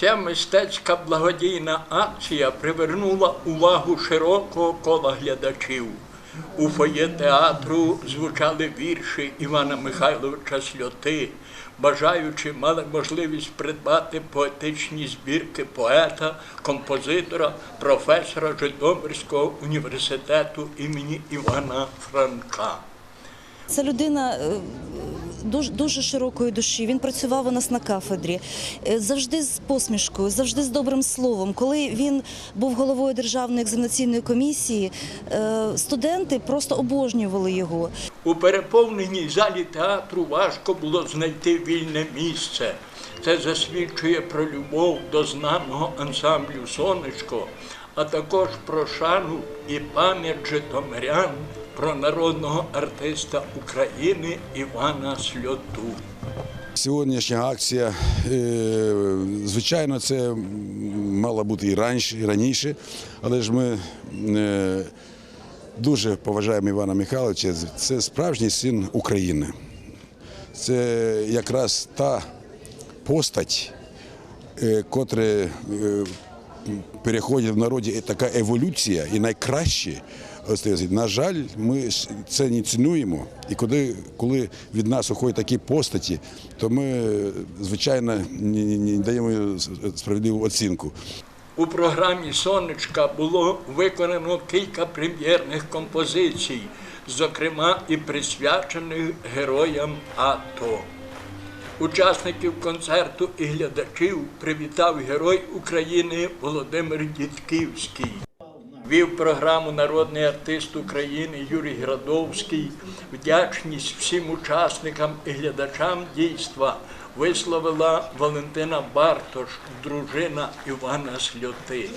Ця мистецька благодійна акція привернула увагу широкого кола глядачів. У фоє театру звучали вірші Івана Михайловича Сльоти. Бажаючи мали можливість придбати поетичні збірки поета, композитора, професора Житомирського університету імені Івана Франка. Це людина е, дуже, дуже широкої душі. Він працював у нас на кафедрі, е, завжди з посмішкою, завжди з добрим словом. Коли він був головою державної екзаменаційної комісії, е, студенти просто обожнювали його. У переповненій залі театру важко було знайти вільне місце. Це засвідчує про любов до знаного ансамблю Сонечко, а також про шану і пам'ять житомирян про народного артиста України Івана Сльоту. Сьогоднішня акція, е, звичайно, це мала бути і раніше, і раніше, але ж ми е, дуже поважаємо Івана Михайловича. Це справжній син України. Це якраз та постать, е, е, переходить в народі така еволюція і найкраще. На жаль, ми це не цінуємо. І коли, коли від нас уходять такі постаті, то ми, звичайно, не, не- не даємо справедливу оцінку. У програмі Сонечка було виконано кілька прем'єрних композицій, зокрема і присвячених героям АТО. Учасників концерту і глядачів привітав герой України Володимир Дідківський. Вів програму народний артист України Юрій Градовський. Вдячність всім учасникам і глядачам дійства висловила Валентина Бартош, дружина Івана Сльоти.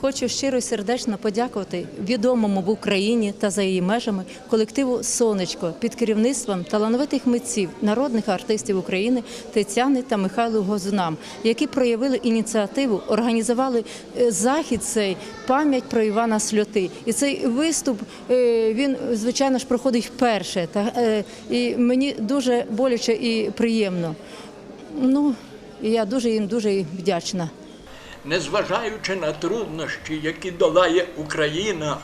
Хочу щиро і сердечно подякувати відомому в Україні та за її межами колективу Сонечко під керівництвом талановитих митців, народних артистів України Тетяни та Михайлу Гозунам, які проявили ініціативу, організували е, захід цей пам'ять про Івана Сльоти. І цей виступ е, він звичайно ж проходить вперше. Е, і мені дуже боляче і приємно. Ну я дуже їм дуже вдячна. Незважаючи на труднощі, які долає Україна,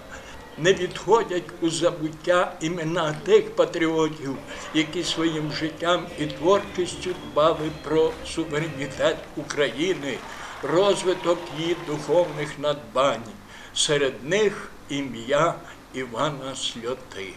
не відходять у забуття імена тих патріотів, які своїм життям і творчістю дбали про суверенітет України, розвиток її духовних надбань. Серед них ім'я Івана Сльоти.